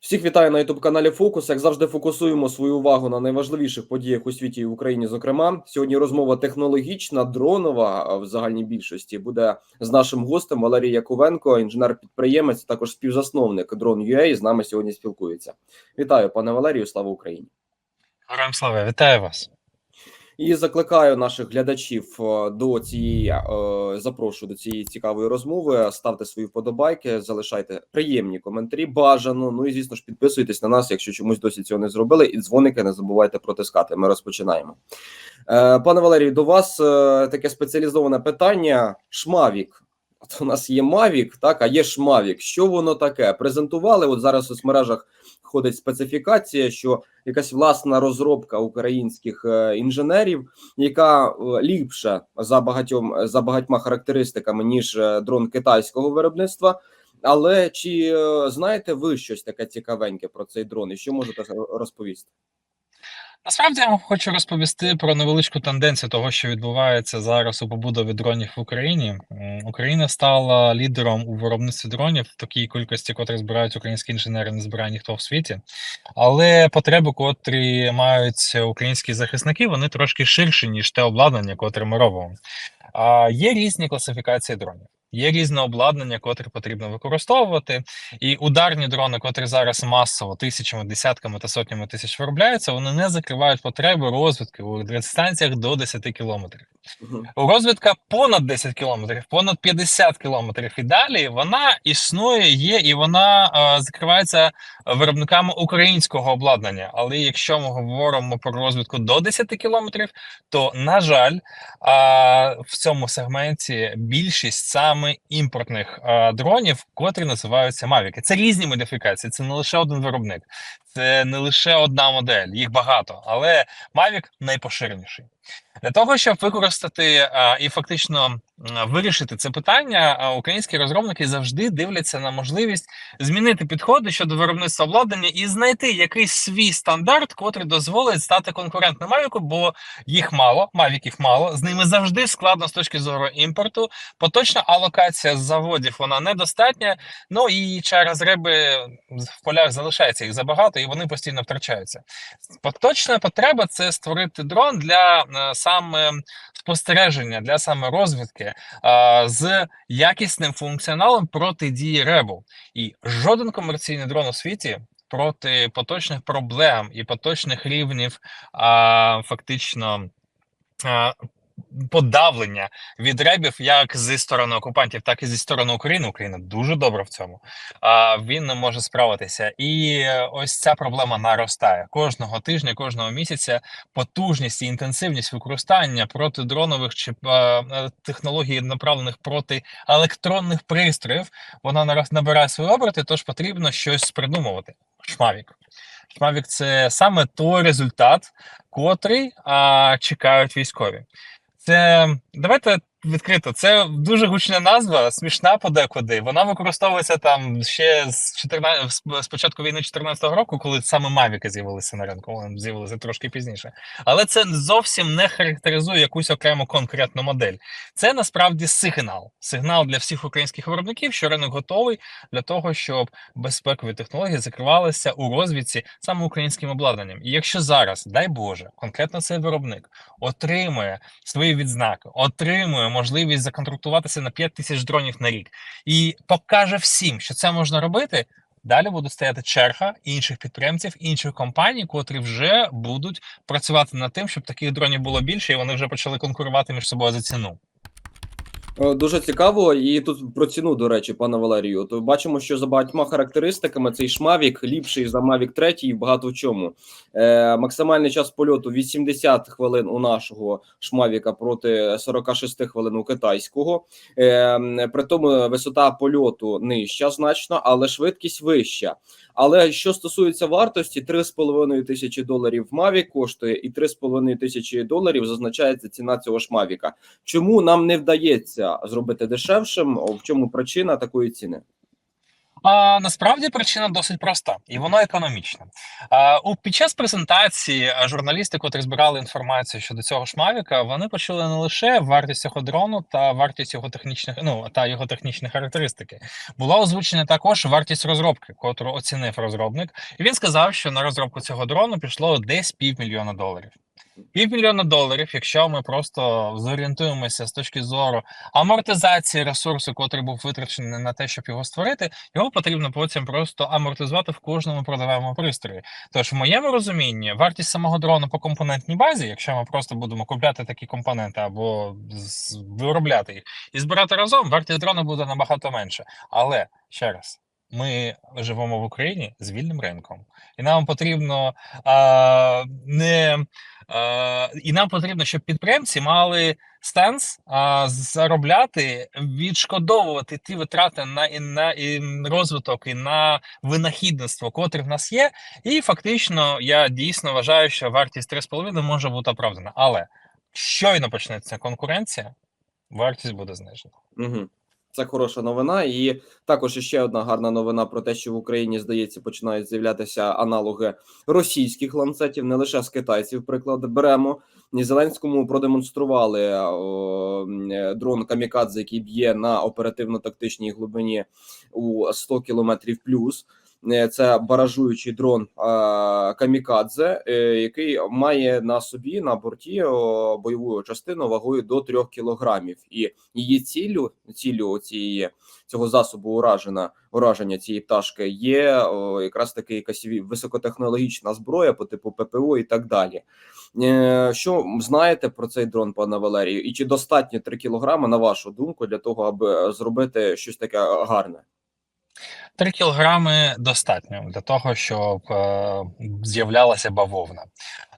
Всіх вітаю на youtube каналі Фокус. Як завжди, фокусуємо свою увагу на найважливіших подіях у світі і в Україні. Зокрема, сьогодні розмова технологічна, дронова в загальній більшості буде з нашим гостем Валерій Яковенко, інженер-підприємець, також співзасновник Drone.ua, З нами сьогодні спілкується. Вітаю, пане Валерію. Слава Україні! Героям слава, вітаю вас. І закликаю наших глядачів е, до цієї е, запрошую до цієї цікавої розмови. Ставте свої вподобайки, залишайте приємні коментарі. Бажано. Ну і звісно ж підписуйтесь на нас, якщо чомусь досі цього не зробили. І дзвоники не забувайте протискати. Ми розпочинаємо. Е, Пане Валерію, до вас таке спеціалізоване питання. Шмавік. От у нас є Мавік, так а є Шмавік. Що воно таке? Презентували. От зараз у соцмережах ходить специфікація, що якась власна розробка українських е, інженерів, яка е, ліпша за багатьом за багатьма характеристиками ніж е, дрон китайського виробництва. Але чи знаєте ви щось таке цікавеньке про цей дрон? І що можете розповісти? Насправді я вам хочу розповісти про невеличку тенденцію того, що відбувається зараз у побудові дронів в Україні. Україна стала лідером у виробництві дронів в такій кількості, котрі збирають українські інженери, не збирає ніхто в світі. Але потреби, котрі мають українські захисники, вони трошки ширші, ніж те обладнання, котре ми робимо. А є різні класифікації дронів. Є різне обладнання, котре потрібно використовувати, і ударні дрони, котрі зараз масово тисячами, десятками та сотнями тисяч виробляються, вони не закривають потреби розвідки у дистанціях до 10 кілометрів. Мгм. Розвідка понад 10 кілометрів, понад 50 кілометрів і далі вона існує, є і вона е, закривається виробниками українського обладнання. Але якщо ми говоримо про розвідку до 10 кілометрів, то на жаль, а, в цьому сегменті більшість саме імпортних а, дронів, котрі називаються Мавіки. Це різні модифікації, це не лише один виробник, це не лише одна модель, їх багато, але Mavic найпоширеніший. Для того, щоб використати а, і фактично вирішити це питання, українські розробники завжди дивляться на можливість змінити підходи щодо виробництва обладнання і знайти якийсь свій стандарт, котрий дозволить стати конкурентним Mavic, бо їх мало, мавіків мало. З ними завжди складно з точки зору імпорту. Поточна алокація заводів вона недостатня. Ну і через риби в полях залишається їх забагато, і вони постійно втрачаються. Поточна потреба це створити дрон для е, саме спостереження, для саме розвідки е, з якісним функціоналом протидії ребу. І жоден комерційний дрон у світі. Проти поточних проблем і поточних рівнів фактично подавлення від ребів як зі сторони окупантів, так і зі сторони України. Україна дуже добра в цьому. А він не може справитися, і ось ця проблема наростає кожного тижня, кожного місяця. Потужність і інтенсивність використання протидронових чи е, технологій, направлених проти електронних пристроїв, вона набирає свої оберти, тож потрібно щось придумувати. Шмавік. Шмавік це саме той результат, котрий а, чекають військові. Це давайте відкрито. Це дуже гучна назва, смішна подекуди. Вона використовується там ще з 14, з- початку війни 14-го року, коли саме Мавіки з'явилися на ринку. Вони з'явилися трошки пізніше. Але це зовсім не характеризує якусь окрему конкретну модель. Це насправді сигнал. Сигнал для всіх українських виробників, що ринок готовий для того, щоб безпекові технології закривалися у розвідці саме українським обладнанням. І якщо зараз, дай Боже, конкретно цей виробник отримує свої відзнаки, отримує можливість законтрактуватися на 5 тисяч дронів на рік і покаже всім, що це можна робити. Далі буде стояти черга інших підприємців, інших компаній, котрі вже будуть працювати над тим, щоб таких дронів було більше, і вони вже почали конкурувати між собою за ціну. Е, Дуже цікаво, і тут про ціну, до речі, пане Валерію. То бачимо, що за багатьма характеристиками цей шмавік ліпший за Mavic 3 і багато в чому. Е, максимальний час польоту 80 хвилин у нашого шмавіка проти 46 хвилин у китайського. Е, при тому висота польоту нижча значно, але швидкість вища. Але що стосується вартості, 3,5 тисячі доларів Mavic коштує, і 3,5 тисячі доларів зазначається ціна цього Mavic. Чому нам не вдається зробити дешевшим? В чому причина такої ціни? А насправді причина досить проста, і вона економічна. А, у під час презентації журналісти, котрі збирали інформацію щодо цього ж Мавіка, вони почули не лише вартість цього дрону та вартість його технічних, ну та його технічні характеристики. Була озвучена також вартість розробки, котру оцінив розробник. І він сказав, що на розробку цього дрону пішло десь півмільйона доларів. Півмільйона доларів, якщо ми просто зорієнтуємося з точки зору амортизації ресурсу, котрий був витрачений на те, щоб його створити, його потрібно потім просто амортизувати в кожному продаваємому пристрої. Тож, в моєму розумінні, вартість самого дрону по компонентній базі, якщо ми просто будемо купляти такі компоненти або виробляти їх і збирати разом, вартість дрона буде набагато менше. Але ще раз. Ми живемо в Україні з вільним ринком, і нам потрібно а, не а, і нам потрібно, щоб підприємці мали стенс а, заробляти, відшкодовувати ті витрати на і на і розвиток і на винахідництво, котре в нас є. І фактично я дійсно вважаю, що вартість 3,5 може бути оправдана. Але щойно почнеться конкуренція, вартість буде знижена. Угу. Це хороша новина. І також ще одна гарна новина про те, що в Україні, здається, починають з'являтися аналоги російських ланцетів, не лише з китайців. Приклад беремо. І Зеленському продемонстрували о, е, дрон Камікадзе, який б'є на оперативно-тактичній глибині у 100 кілометрів плюс. Е, Це баражуючий дрон Камікадзе, е, який має на собі на борті бойову частину вагою до 3 кілограмів. І її ціллю, ціллю цієї цього засобу ураження, ураження цієї пташки є якраз таки якась високотехнологічна зброя по типу ППО і так далі. Е, Що знаєте про цей дрон, пане Валерію? І чи достатньо 3 кілограми, на вашу думку, для того, аби зробити щось таке гарне? 3 кілограми достатньо для того, щоб е, з'являлася бавовна.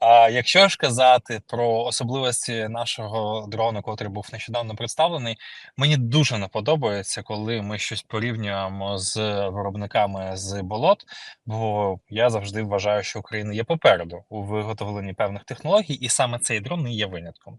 А якщо ж казати про особливості нашого дрону, котрий був нещодавно представлений, мені дуже не подобається, коли ми щось порівнюємо з виробниками з болот. Бо я завжди вважаю, що Україна є попереду у виготовленні певних технологій, і саме цей дрон не є винятком.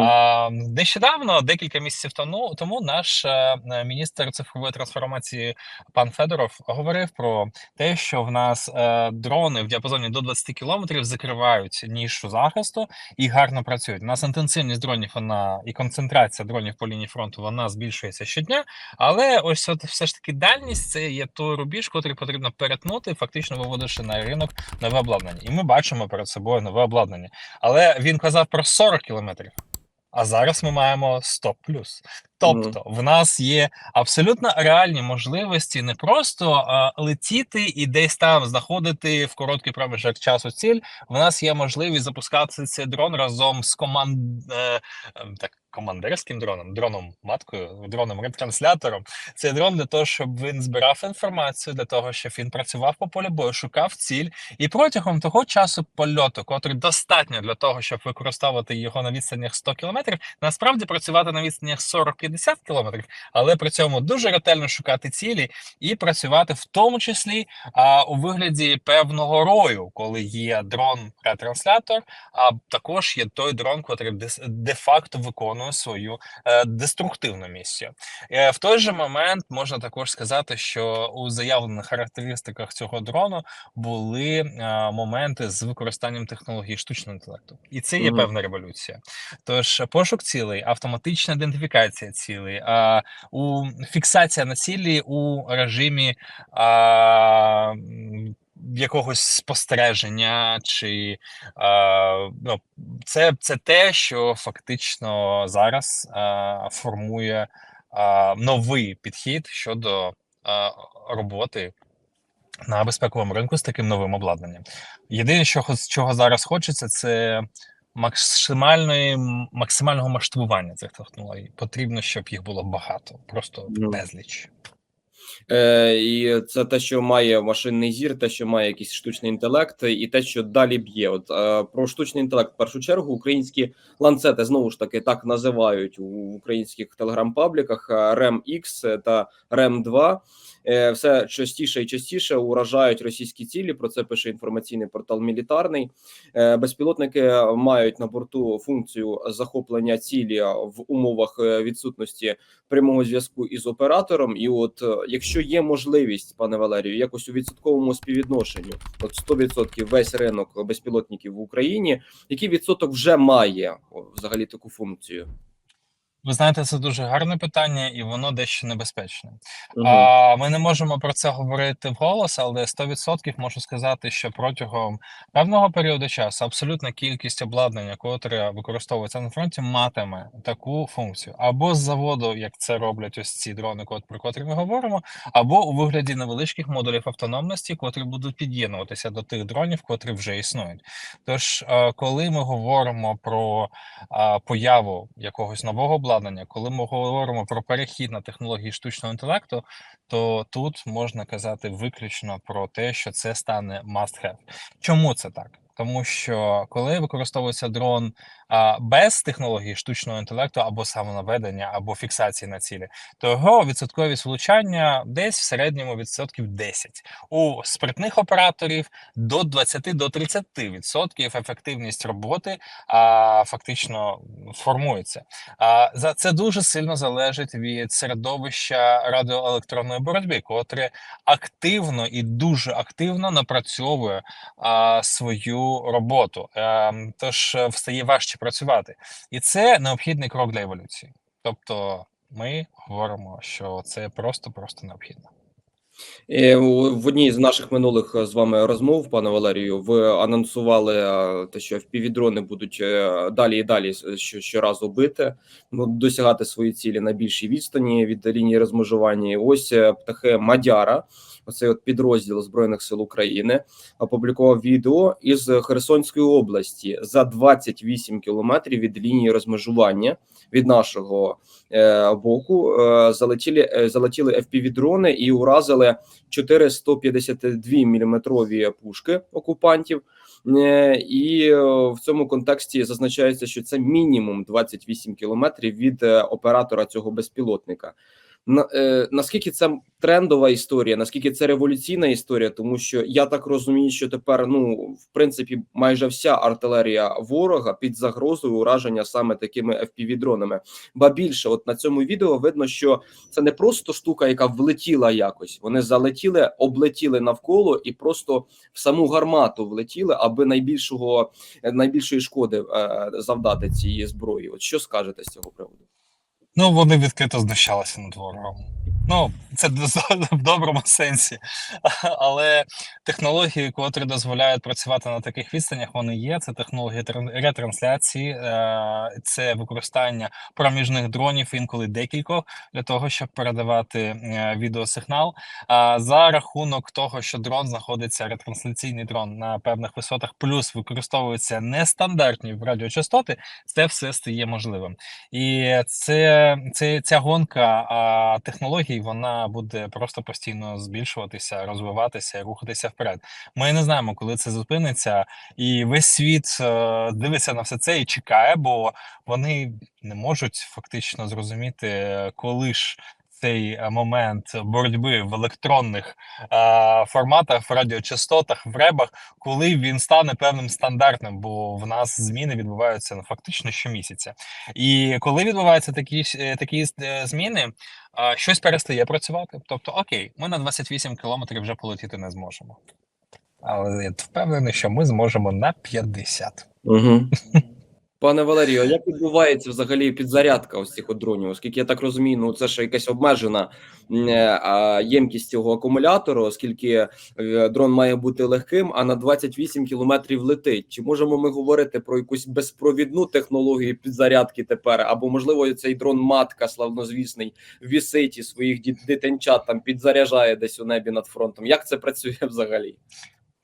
А, нещодавно, декілька місяців тому, тому наш е, міністр цифрової трансформації пан Федоров говорив про те, що в нас е, дрони в діапазоні до 20 кілометрів закривають нішу захисту і гарно працюють. У нас інтенсивність дронів вона і концентрація дронів по лінії фронту вона збільшується щодня. Але ось от все ж таки дальність це є той рубіж, котрий потрібно перетнути, фактично виводивши на ринок нове обладнання. І ми бачимо перед собою нове обладнання. Але він казав про 40 кілометрів. А зараз ми маємо 100 плюс. Тобто, в нас є абсолютно реальні можливості не просто а, летіти і десь там знаходити в короткий проміжок часу ціль. В нас є можливість запускати цей дрон разом з команд е, е, так, командирським дроном, дроном маткою, дроном ретранслятором. Це дрон для того, щоб він збирав інформацію, для того, щоб він працював по полю бою, шукав ціль, і протягом того часу польоту, котрий достатньо для того, щоб використовувати його на відстанях 100 кілометрів, насправді працювати на відстанях 40-50 кілометрів, але при цьому дуже ретельно шукати цілі і працювати в тому числі а, у вигляді певного рою, коли є дрон-ретранслятор, а також є той дрон, котрий де-факто виконує свою е, деструктивну місію. Е, в той же момент можна також сказати, що у заявлених характеристиках цього дрону були е, моменти з використанням технології штучного інтелекту, і це є Мгм. певна революція. Тож пошук цілей, автоматична ідентифікація цілей, а, у фіксація на цілі у режимі а, якогось спостереження, чи а, ну, це, це те, що фактично зараз а, формує а, новий підхід щодо а, роботи. На безпековому ринку з таким новим обладнанням. Єдине, що чого зараз хочеться, це максимальної максимального масштабування цих технологій. Потрібно, щоб їх було багато, просто Ну. безліч. Е, і це те, що має машинний зір, те, що має якийсь штучний інтелект, і те, що далі б'є. От е, про штучний інтелект в першу чергу українські ланцети знову ж таки так називають у українських телеграм-пабліках е, REM X та REM 2 е, все частіше і частіше уражають російські цілі. Про це пише інформаційний портал Мілітарний. Е, Безпілотники мають на борту функцію захоплення цілі в умовах е, відсутності прямого зв'язку із оператором. І от е, якщо є можливість, пане Валерію, якось у відсотковому співвідношенню, от 100% весь ринок безпілотників в Україні, який відсоток вже має взагалі таку функцію? Ви знаєте, це дуже гарне питання, і воно дещо небезпечне. Мгм. А, ми не можемо про це говорити вголос, але 100% можу сказати, що протягом певного періоду часу абсолютна кількість обладнання, котре використовується на фронті, матиме таку функцію або з заводу, як це роблять ось ці дрони, про котрі ми говоримо, або у вигляді невеличких модулів автономності, котрі будуть під'єднуватися до тих дронів, котрі вже існують. Тож, е, коли ми говоримо про появу якогось нового обладнання, коли ми говоримо про перехід на технології штучного інтелекту, то тут можна казати виключно про те, що це стане must have. Чому це так? Тому що коли використовується дрон а, без технології штучного інтелекту або самонаведення, або фіксації на цілі, то його відсотковість влучання десь в середньому відсотків 10. У спритних операторів до 20 до 30 відсотків ефективність роботи а, фактично формується. А за це дуже сильно залежить від середовища радіоелектронної боротьби, котре активно і дуже активно напрацьовує а, свою роботу. Ем, тож е, встає важче працювати, і це необхідний крок для еволюції. Тобто, ми говоримо, що це просто просто необхідно. Е, В одній з наших минулих е, з вами розмов, пане Валерію, ви анонсували те, що FPV-дрони будуть далі і далі що- щоразу бити, ну, досягати свої цілі на більшій відстані від лінії розмежування. Ось птахи Мадяра, оцей от підрозділ Збройних сил України, опублікував відео із Херсонської області за 28 кілометрів від лінії розмежування від нашого е, боку. Е, залетіли, е, залетіли FPV-дрони і уразили 452 міліметрові пушки окупантів. Е, І е, в цьому контексті зазначається, що це мінімум 28 кілометрів від оператора цього безпілотника. Е, наскільки це трендова історія, наскільки це революційна історія, тому що я так розумію, що тепер ну в принципі майже вся артилерія ворога під загрозою ураження саме такими FPV-дронами. Ба більше, от на цьому відео видно, що це не просто штука, яка влетіла якось. Вони залетіли, облетіли навколо і просто в саму гармату влетіли, аби найбільшого найбільшої шкоди е, завдати цієї зброї. От що скажете з цього приводу? Ну, вони відкрито знущалися над ворогом. Ну, це в доброму сенсі. Але технології, котрі дозволяють працювати на таких відстанях, вони є. Це технології ретрансляції, е, це використання проміжних дронів, інколи декількох, для того, щоб передавати е, відеосигнал. За рахунок того, що дрон знаходиться, ретрансляційний дрон на певних висотах, плюс використовуються нестандартні радіочастоти, це все стає можливим. І це, це ця гонка а, вона буде просто постійно збільшуватися, розвиватися рухатися вперед. Ми не знаємо, коли це зупиниться, і весь світ е, дивиться на все це і чекає, бо вони не можуть фактично зрозуміти, коли ж. Цей е, момент боротьби в електронних е, форматах, в радіочастотах, в ребах, коли він стане певним стандартним, бо в нас зміни відбуваються ну, фактично щомісяця. І коли відбуваються такі е, такі е, зміни, а, щось перестає працювати. Тобто, окей, ми на 28 кілометрів вже полетіти не зможемо. Але я впевнений, що ми зможемо на 50. Угу. Пане Валерію, як відбувається взагалі підзарядка ось цих дронів? Оскільки я так розумію, ну це ж якась обмежена е, ємкість цього акумулятору, оскільки е, дрон має бути легким, а на 28 кілометрів летить. Чи можемо ми говорити про якусь безпровідну технологію підзарядки тепер? Або можливо цей дрон матка славнозвісний вісить і своїх дитинчат там підзаряджає десь у небі над фронтом? Як це працює взагалі?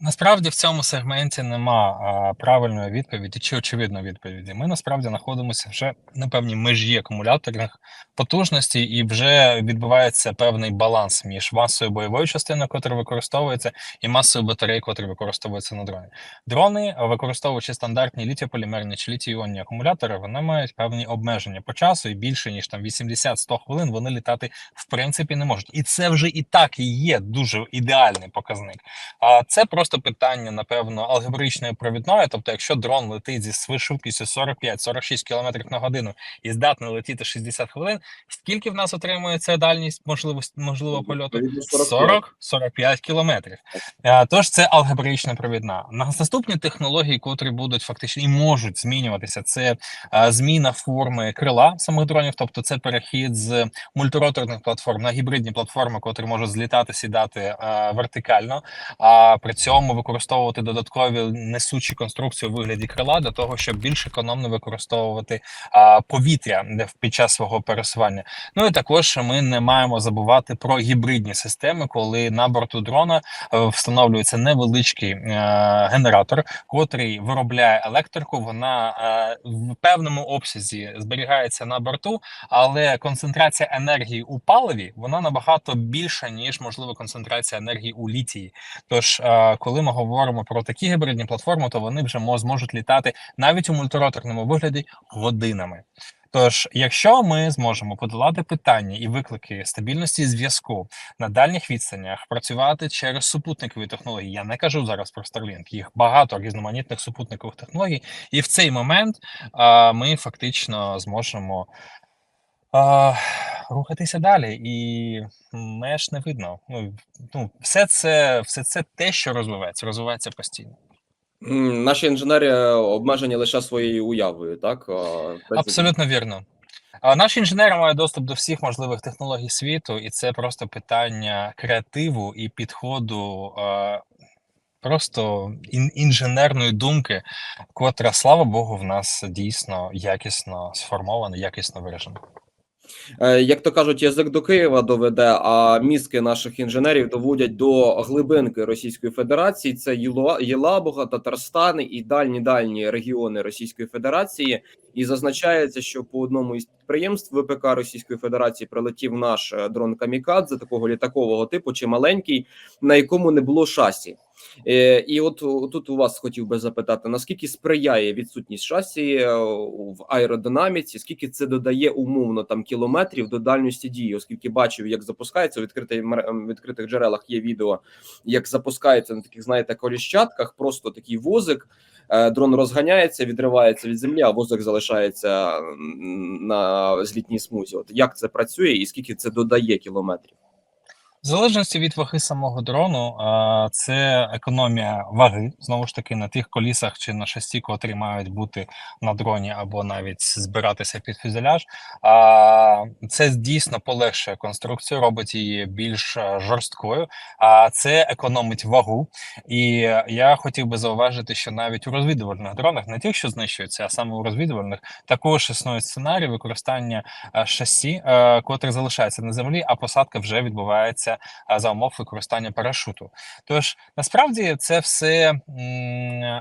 Насправді в цьому сегменті нема правильної відповіді чи очевидної відповіді. Ми насправді знаходимося вже на певній межі акумуляторних потужностей, і вже відбувається певний баланс між масою бойової частини, яка використовується, і масою батарей, які використовуються на дроні. Дрони, використовуючи стандартні літіополімерні чи літій-іонні акумулятори, вони мають певні обмеження по часу, і більше ніж там 80-100 хвилин вони літати в принципі не можуть. І це вже і так і є дуже ідеальний показник. А це просто питання, напевно, алгебричної провідної. Тобто, якщо дрон летить зі швидкістю 45-46 км на годину і здатний летіти 60 хвилин, скільки в нас отримує ця дальність можливості можливого польоту? Відповідно, 45. 40-45 кілометрів. Е, Тож це алгебрична провідна. Нас- Наступні технології, котрі будуть фактично і можуть змінюватися, це е, зміна форми крила самих дронів, тобто це перехід з мультироторних платформ на гібридні платформи, котрі можуть злітати, сідати е, вертикально, а при цьому використовувати додаткові несучі конструкції у вигляді крила для того, щоб більш економно використовувати а, повітря під час свого пересування. Ну і також ми не маємо забувати про гібридні системи, коли на борту дрона е, встановлюється невеличкий е, генератор, котрий виробляє електрику. Вона е, в певному обсязі зберігається на борту, але концентрація енергії у паливі вона набагато більша ніж можливо концентрація енергії у літії. Тож, е, коли ми говоримо про такі гібридні платформи, то вони вже зможуть літати навіть у мультироторному вигляді годинами. Тож, якщо ми зможемо подолати питання і виклики стабільності зв'язку на дальніх відстанях, працювати через супутникові технології, я не кажу зараз про Starlink, їх багато різноманітних супутникових технологій, і в цей момент а, ми фактично зможемо а, рухатися далі, і меж не видно. Ну, ну, все це, все це те, що розвивається, розвивається постійно. Наші інженери обмежені лише своєю уявою, так? Абсолютно вірно. А Наш інженер має доступ до всіх можливих технологій світу, і це просто питання креативу і підходу. Просто ін- інженерної думки, котра, слава Богу, в нас дійсно якісно сформована, якісно виражена. Е, Як то кажуть, язик до Києва доведе, а мізки наших інженерів доводять до глибинки Російської Федерації. Це Єлабуга, Татарстан і дальні дальні регіони Російської Федерації. І зазначається, що по одному із підприємств ВПК Російської Федерації прилетів наш е, дрон Камікадзе, такого літакового типу, чи маленький, на якому не було шасі. Е, І от тут у вас хотів би запитати: наскільки сприяє відсутність шасі е, в аеродинаміці, скільки це додає умовно там кілометрів до дальності дії, оскільки бачив, як запускається у відкритих мер- ем, відкритих джерелах є відео, як запускається на таких, знаєте, коліщатках, просто такий возик. е, Дрон розганяється, відривається від землі, а возик залишається на злітній смузі. От як це працює, і скільки це додає кілометрів? В залежності від ваги самого дрону, це економія ваги знову ж таки на тих колісах чи на шасі, котрі мають бути на дроні або навіть збиратися під фюзеляж. Це дійсно полегшує конструкцію, робить її більш е, жорсткою. А це економить вагу. І я хотів би зауважити, що навіть у розвідувальних дронах, не тих, що знищуються, а саме у розвідувальних, також існує сценарій використання е, шасі, е, котре залишається на землі, а посадка вже відбувається е, за умов використання парашуту. Тож насправді це все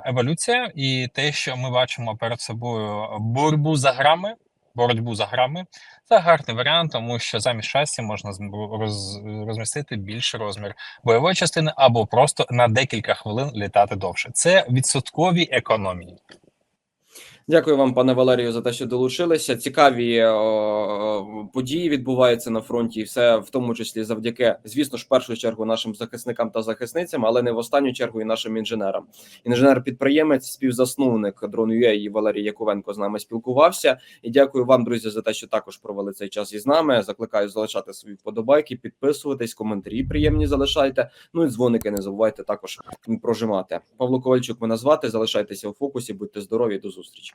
еволюція, і те, що ми бачимо перед собою боротьбу за грами. Боротьбу за грами це гарний варіант, тому що замість шасі можна зм- роз, розмістити більший розмір бойової частини або просто на декілька хвилин літати довше. Це відсоткові економії. Дякую вам, пане Валерію, за те, що долучилися. Цікаві е, події відбуваються на фронті, і все в тому числі завдяки, звісно ж, в першу чергу нашим захисникам та захисницям, але не в останню чергу і нашим інженерам. Інженер-підприємець, співзасновник Drone.ua і Валерій Яковенко з нами спілкувався. І дякую вам, друзі, за те, що також провели цей час із нами. Закликаю залишати свої вподобайки, підписуватись, коментарі приємні залишайте. Ну і дзвоники не забувайте також прожимати. Павло Ковальчук мене звати. Залишайтеся у фокусі, будьте здорові. До зустрічі.